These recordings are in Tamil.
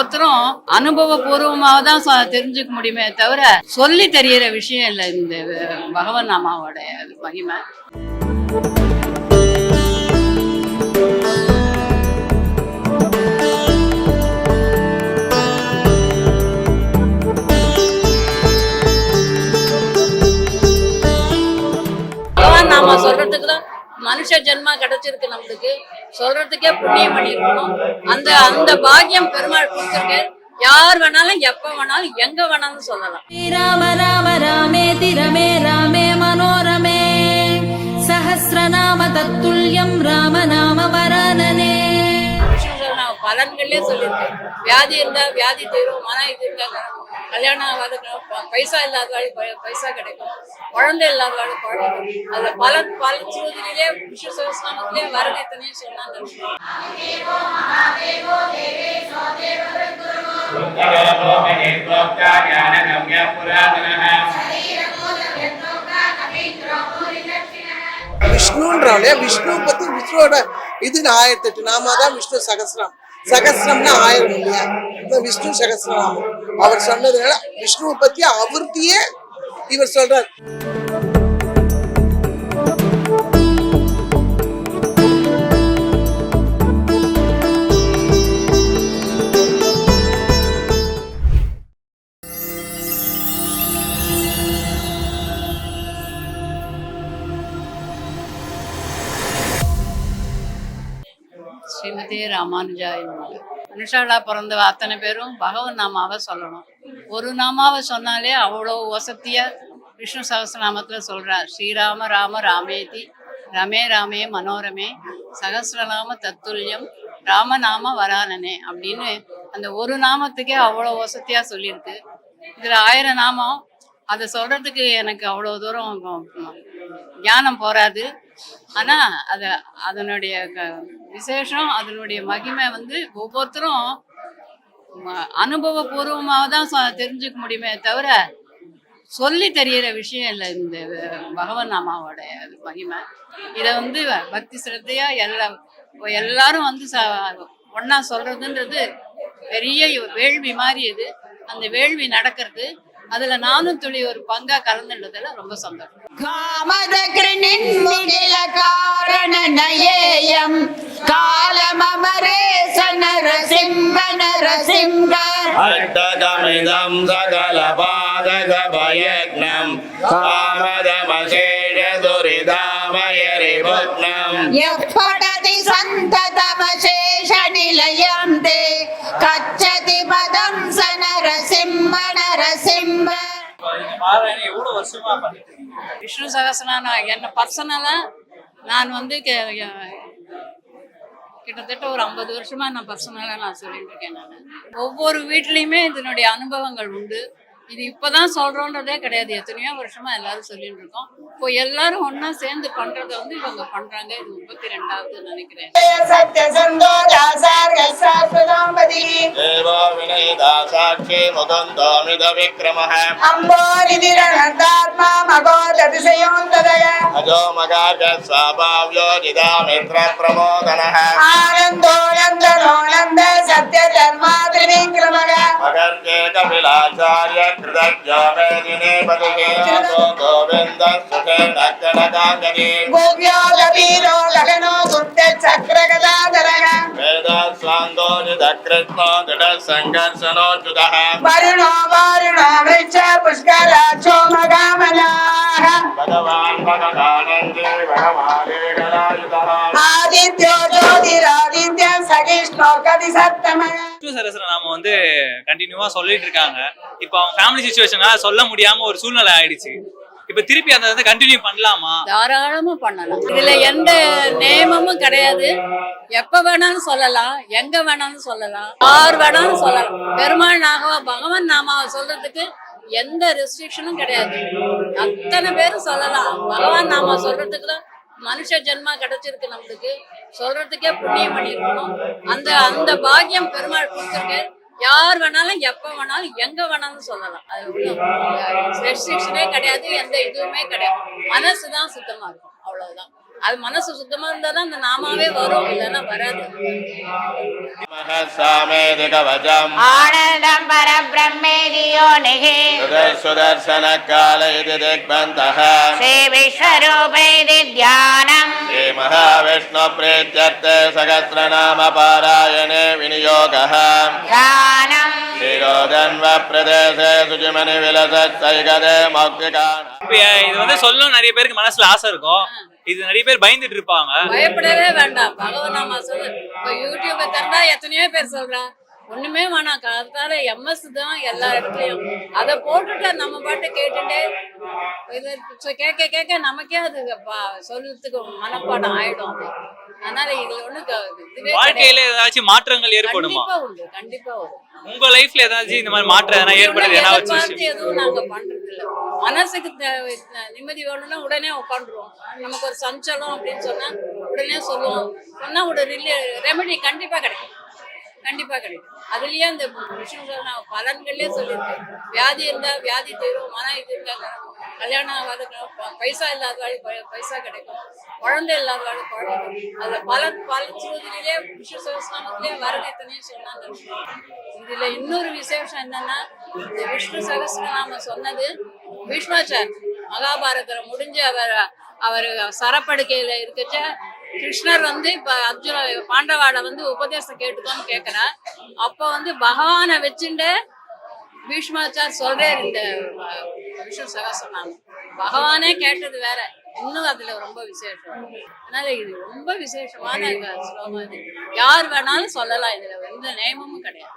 ஒவ்வொருத்தரும் அனுபவபூர்வமாக தான் தெரிஞ்சுக்க முடியுமே தவிர சொல்லி தெரியற விஷயம் இல்லை இந்த பகவன் அம்மாவோட மகிமை. பகவான் நாம சொல்றதுக்கு தான் மனுஷ ஜென்மா கிடைச்சிருக்கு நம்மளுக்கு. சொல்றதுக்கே புண்ணியம் பண்ணிருக்கணும். அந்த அந்த பாக்கியம் பெருமாள் கொடுத்துருக்கு. யார் வேணாலும் எப்ப வேணாலும் எங்க வேணாலும் சொல்லலாம். ராம ராம ராமே திரமே ராமே மனோரமே. சஹசிரநாம தத்துல்யம் ராம நாம வரணனே பலன்கள்லயே சொல்லியிருக்கேன் வியாதி இருந்தா வியாதி தீரும் மன இது இருந்தா கல்யாணம் பைசா இல்லாத பைசா கிடைக்கும். குழந்தை இல்லாதவாள் குழந்தை. கிடைக்கும். அதுல பலன் பல சூழ்நிலையிலே விஷ்ணு சகஸ்ரநாமத்திலே வரது எத்தனையும் சொன்னாங்க. விஷ்ணுன்றாலே விஷ்ணு பத்தி விஷ்ணுவோட இது ஆயிரத்தி எட்டு நாம தான் விஷ்ணு சகசிரம் சகசிரம்னா ஆயிரம் இல்லையா? இந்த விஷ்ணு சகசிரநாமம் அவர் சொன்னதுனால விஷ்ணுவை பத்தி அவர்த்தியே இவர் சொல்றார் ஸ்ரீமதி ராமானுஜாய நமக. பிறந்த அத்தனை பேரும் பகவன் நாமாவை சொல்லணும் ஒரு நாமாவை சொன்னாலே அவ்வளோ வசதியா விஷ்ணு சகசிரநாமத்தில் சொல்கிறார் ஸ்ரீராம ராம ராமேதி ரமே ராமே மனோரமே சகசிரநாம தத்துல்யம் ராமநாம வரானனே அப்படின்னு அந்த ஒரு நாமத்துக்கே அவ்வளோ வசதியா சொல்லியிருக்கு இதுல ஆயிரம் நாமம் அதை சொல்றதுக்கு எனக்கு அவ்வளோ தூரம் ஞானம் போராது ஆனா அதை அதனுடைய க- விசேஷம் அதனுடைய மகிமை வந்து ஒவ்வொருத்தரும் அனுபவபூர்வமாக தான் தெரிஞ்சுக்க முடியுமே தவிர சொல்லி தெரியற விஷயம் இல்லை இந்த பகவன் நாமாவோட மகிமை. இதை வந்து பக்தி சிரத்தையா எல்லா எல்லாரும் வந்து ஒன்னா சொல்றதுன்றது பெரிய வேள்வி மாதிரி இது. அந்த வேள்வி நடக்கிறது அதுல நானும் துளி ஒரு பங்கா கலந்துள்ளதுல ரொம்ப சந்தோஷம். காமதகிரின் முகில காரணநயேயம் காலமமரே சனர சிம்ம நரசிம்ஹ சகல பாதக பயக்னம் காமதமசேஷ துரிதாமயரிபக்னம் எப்படதி சந்ததமசேஷ நிலையம் தே கச்சதி நரசிம்மர் விஷ்ணு சகசனான என்ன பர்சனலா நான் வந்து கிட்டத்தட்ட ஒரு ஐம்பது வருஷமா நான் பர்சனலாக நான் சொல்லிட்டு இருக்கேன் நான். ஒவ்வொரு வீட்லேயுமே இதனுடைய அனுபவங்கள் உண்டு. இது இப்போதான் சொல்கிறோன்றதே கிடையாது. எத்தனையோ வருஷமா எல்லாரும் சொல்லிட்டு இருக்கோம். இப்போ எல்லாரும் ஒன்னா சேர்ந்து பண்றத வந்து இவங்க பண்றாங்க. இது முப்பத்தி ரெண்டாவது நினைக்கிறேன். ஆனந்தோயம் कपिलाचार्य कृतज्ञो मेदिने पदुषेतो गोविन्द सुखेन गणकाङ्गनी गोप्यो गभीरो गगनो गुप्तचक्रगदाधरः वेदस्वाङ्गो निदकृष्णो दृढसङ्घर्षणोच्युतः वरुणो वारुणो वृक्ष पुष्कराक्षो मगामनाः भगवान् भगवानन्दे भगवानेकलायुधः आदित्यो ज्योतिरादित्य நாம வந்து கண்டினியூவா சொல்லிட்டு இருக்காங்க. இப்போ அவங்க ஃபேமிலி சுச்சுவேஷனா சொல்ல முடியாம ஒரு சூழ்நிலை ஆயிடுச்சு. இப்போ திருப்பி அதை வந்து கண்டினியூ பண்ணலாமா? தாராளமா பண்ணலாம். இதுல எந்த நியமமும் கிடையாது. எப்ப வேணாலும் சொல்லலாம். எங்க வேணாலும் சொல்லலாம். யார் வேணாலும் சொல்லலாம். பெருமாள் நாகவா பகவான் நாமாவை சொல்றதுக்கு எந்த ரெஸ்ட்ரிக்ஷனும் கிடையாது. அத்தனை பேரும் சொல்லலாம். பகவான் நாமா சொல்றதுக்கு மனுஷ ஜென்மா கிடைச்சிருக்கு நம்மளுக்கு. சொல்றதுக்கே புண்ணியம் பண்ணிருக்கணும். அந்த அந்த பாக்கியம் பெருமாள் கொடுத்துருக்கு. யார் வேணாலும் எப்ப வேணாலும் எங்க வேணாலும் சொல்லலாம். அது ஒன்றும் ரெஸ்ட்ரிக்ஷனே கிடையாது எந்த இதுவுமே கிடையாது. மனசு தான் சுத்தமா இருக்கும். அவ்வளவுதான். அது மனசு சுத்தமா இருந்தா தான் அந்த நாமாவே வரும் இல்லைன்னா வராது. ஆனந்தம் பரபிரம்மேதி யோனிகி சுதர்சன கால இது திக்பந்தः ஸ்ரீ விஸ்வரூபேதி தியானம் ஸ்ரீ மகாவிஷ்ணு பிரீத்யர்த்தே சகஸ்ரநாம பாராயணே விநியோகः தியானம் இது வந்து சொல்லணும் நிறைய பேருக்கு மனசுல ஆசை இருக்கும். இது நிறைய பேர் பயந்துட்டு இருப்பாங்க. பயப்படவே வேண்டாம். பகவநாமா சொல்லு இப்ப யூடியூபை திறந்தா எத்தனையோ பேர் சொல்றான். ஒண்ணுமே வேணாம். காலத்தால எம்எஸ் தான் எல்லா இடத்துலயும். அதை போட்டுட்டு நம்ம பாட்டு கேட்டுட்டே இது கேட்க கேட்க நமக்கே அது சொல்றதுக்கு மனப்பாடம் ஆயிடும் அது. அதனால இதுல ஒண்ணு வாழ்க்கையில. ஏதாச்சும் மாற்றங்கள் ஏற்படுமா? கண்டிப்பா உண்டு. கண்டிப்பா வரும். உங்க லைஃப்ல ஏதாச்சும் இந்த மாதிரி மாற்றம் எதனா ஏற்படுது? எதிர்பார்த்து எதுவும் நாங்க பண்றது இல்ல மனசுக்கு நிம்மதி வேணும்னா உடனே உட்காந்துருவோம். நமக்கு ஒரு சஞ்சலம் அப்படின்னு சொன்னா உடனே சொல்லுவோம். சொன்னா ஒரு ரெமெடி கண்டிப்பா கிடைக்கும். கண்டிப்பா கிடைக்கும். அதுலயே அந்த விஷ்ணு நான் பலன்கள்லயே சொல்லியிருக்கேன். வியாதி இருந்தா வியாதி தீரும் மன இது இருந்தா கல்யாணம் ஆகாத பைசா இல்லாத பைசா கிடைக்கும். குழந்தை இல்லாதவாளுக்கு குழந்தை கிடைக்கும். அதுல பல பல சூழ்நிலையிலே விஷ்ணு சகசிரநாமத்திலே வரது எத்தனையும் சொன்னாங்க. இதுல இன்னொரு விசேஷம் என்னன்னா இந்த விஷ்ணு சகஸ்ரநாமம் சொன்னது பீஷ்மாச்சார் மகாபாரதம் முடிஞ்சு அவர் அவர் சரப்படுக்கையில இருக்கச்ச கிருஷ்ணர் வந்து இப்ப அர்ஜுன பாண்டவாட வந்து உபதேசம் கேட்டுக்கோன்னு கேக்குறா அப்ப வந்து பகவானை வச்சுட்டு பீஷ்மாச்சார் சொல்றாரு இந்த விஷ்ணு சகஸ்ரநாமம் பகவானே கேட்டது வேற. இன்னும் அதுல ரொம்ப விசேஷம். அதனால இது ரொம்ப விசேஷமான ஸ்லோகம் இது. யார் வேணாலும் சொல்லலாம் இதுல எந்த நியமமும் கிடையாது.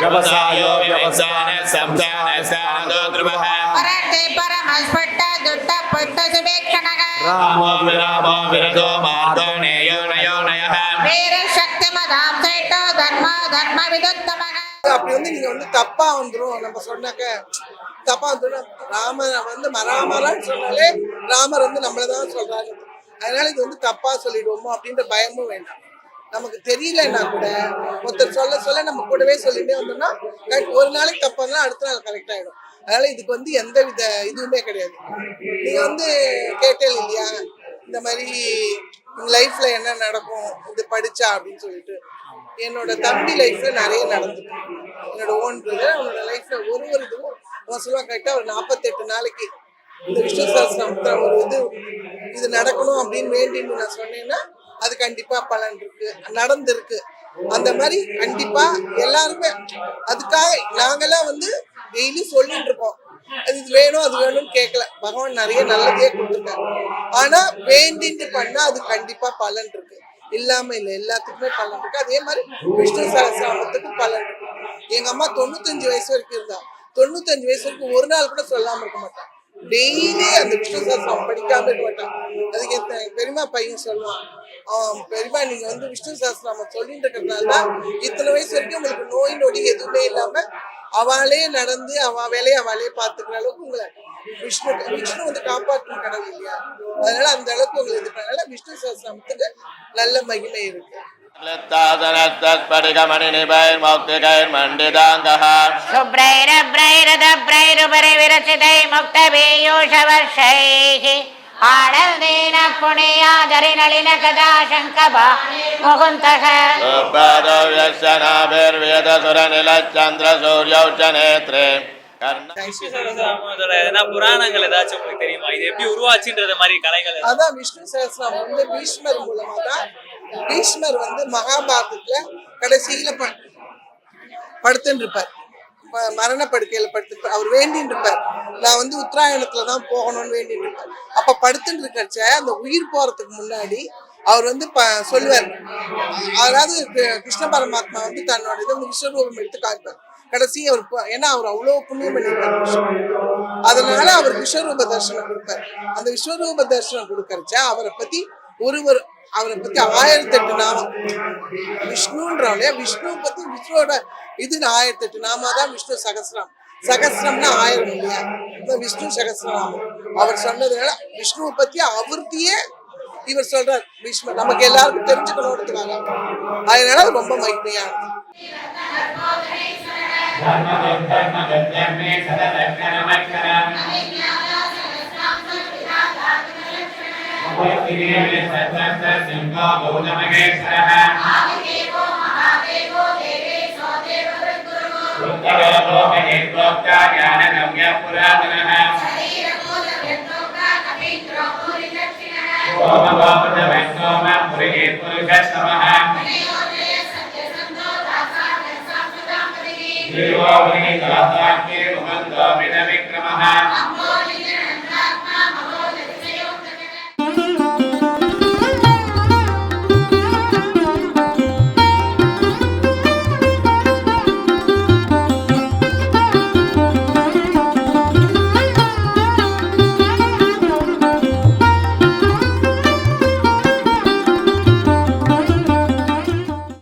व्यवसायो व्यवसाय संस्थान स्थानो ध्रुवः பரர்த்தே பரமஸ்பட்ட துட்ட புட்ட சுபேக்ஷணக रामो विरामो विरतो मार्गो नेयो नयो नयः வீர சக்தி மதாம் சேட்டோ தர்ம தர்ம விதுத்தமக அப்படி வந்து நீங்க வந்து தப்பா வந்துரும் நம்ம சொன்னாக்க தப்பா வந்துடும் ராமர் வந்து மராமரான்னு சொன்னாலே ராமர் வந்து நம்மளதான் சொல்றாரு அதனால இது வந்து தப்பா சொல்லிடுவோமோ அப்படின்ற பயமும் வேண்டாம் நமக்கு தெரியலன்னா கூட ஒருத்தர் சொல்ல சொல்ல நம்ம கூடவே சொல்லிட்டே வந்தோம்னா கரெக்ட் ஒரு நாளைக்கு தப்பா இருந்தாலும் அடுத்த நாள் கரெக்ட் ஆயிடும். அதனால இதுக்கு வந்து எந்த வித இதுவுமே கிடையாது. நீங்க வந்து கேட்டே இல்லையா? இந்த மாதிரி லைஃப்ல என்ன நடக்கும்? இது படிச்சா அப்படின்னு சொல்லிட்டு. என்னோட தம்பி லைஃப்ல நிறைய நடந்துருக்கு என்னோட ஓன் பிரதர் அவனோட லைஃப்ல ஒரு ஒரு இதுவும் அவன் சொல்லுவான் கரெக்டா ஒரு நாற்பத்தெட்டு நாளைக்கு இந்த விஷ்ணு சாஸ்திரம் ஒரு இது இது நடக்கணும் அப்படின்னு வேண்டின்னு நான் சொன்னேன்னா அது கண்டிப்பா பலன் இருக்கு நடந்திருக்கு. அந்த மாதிரி கண்டிப்பா எல்லாருமே அதுக்காக நாங்கெல்லாம் வந்து டெய்லி சொல்லிட்டு இருக்கோம். அது இது வேணும் அது வேணும்னு கேட்கல பகவான் நிறைய நல்லதே கொடுத்துருக்காரு. ஆனா வேண்டிட்டு பண்ணா அது கண்டிப்பா பலன் இருக்கு. இல்லாம இல்லை எல்லாத்துக்குமே பலன் இருக்கு. அதே மாதிரி விஷ்ணு சகசிரநாமத்துக்கு பலன் இருக்கு. எங்க அம்மா தொண்ணூத்தஞ்சு வயசு வரைக்கும் இருந்தா. தொண்ணூத்தஞ்சு வயசு வரைக்கும் ஒரு நாள் கூட சொல்லாம இருக்க மாட்டான் டெய்லி அந்த விஷ்ணு சகசிரம் படிக்காம இருக்க மாட்டான். அதுக்கு என் பெரியமா பெரியம்மா பையன் சொல்லுவான் அவன் பெரியம்மா நீங்க வந்து விஷ்ணு சாஸ்திரம் சொல்லிட்டு இருக்கிறதுனால தான் இத்தனை வயசு வரைக்கும் உங்களுக்கு நோய் நொடி எதுவுமே இல்லாம அவளே நடந்து அவ வேலையை அவளே பார்த்துக்கிற அளவுக்கு உங்களை விஷ்ணு விஷ்ணு வந்து காப்பாற்றும் கடவுள் இல்லையா? அதனால அந்த அளவுக்கு உங்களுக்கு இது பண்ணால விஷ்ணு சாஸ்திரத்துக்கு நல்ல மகிமை இருக்கு. लत्तादनस्तत्परिगमनिनिभैर्मौक्तिकैर्मण्डिताङ्गः शुभ्रैरभ्रैरदभ्रैरुपरि विरचितै मुक्तपीयूषवर्षैः आनन्देन पुण्या कदा शङ्कभा मुकुन्तः सुपादौ यस्य नाभिर्वेदसुरनिलच्चन्द्रसूर्यौ च नेत्रे कर्ण விஷ்ணு சகஸ்ரநாமத்தோட எதனா புராணங்கள் ஏதாச்சும் உங்களுக்கு தெரியுமா இது எப்படி உருவாச்சுன்றது மாதிரி கலைகள் ஏதாச்சும்? அதான் விஷ்ணு சகசிரம் வந்து பீஷ்மர் மூலமா தான் பீஷ்மர் வந்து மகாபாரதத்துல கடைசியில ப படுத்துன்னு இருப்பார் மரணப்படுக்கையில படுத்து அவர் வேண்டின்னு இருப்பார் நான் வந்து உத்தராயணத்துல தான் போகணும்னு வேண்டிட்டு இருப்பார் அப்ப படுத்துட்டு இருக்கச்ச அந்த உயிர் போறதுக்கு முன்னாடி அவர் வந்து ப சொல்லுவார். அதாவது கிருஷ்ண பரமாத்மா வந்து தன்னோட இதை வந்து விஸ்வரூபம் எடுத்து காட்டுவார் கடைசி அவர் ஏன்னா அவர் அவ்வளவு புண்ணியம் பண்ணியிருக்கார் அதனால அவர் விஸ்வரூப தரிசனம் கொடுப்பார். அந்த விஸ்வரூப தரிசனம் கொடுக்கறச்ச அவரை பத்தி ஒருவர் அவரை பத்தி ஆயிரத்தி எட்டு நாமம் விஷ்ணுன்றோம் இல்லையா விஷ்ணு பத்தி விஷ்ணுவோட இதுன்னு ஆயிரத்தி எட்டு நாமா விஷ்ணு சகசிரம் சகசிரம்னா ஆயிரம் இல்லையா விஷ்ணு சகசிரநாமம் அவர் சொன்னதுனால விஷ்ணுவை பத்தி அவர்த்தியே இவர் சொல்றார் விஷ்ணு நமக்கு எல்லாருக்கும் தெரிஞ்சுக்கணுன்றதுக்காக அதனால அது ரொம்ப மகிமையானது இருக்கு उत्तरो महेश्वरोक्ता ज्ञानगम्य पुरातनः पुरुषस्तमः देवो विक्रमः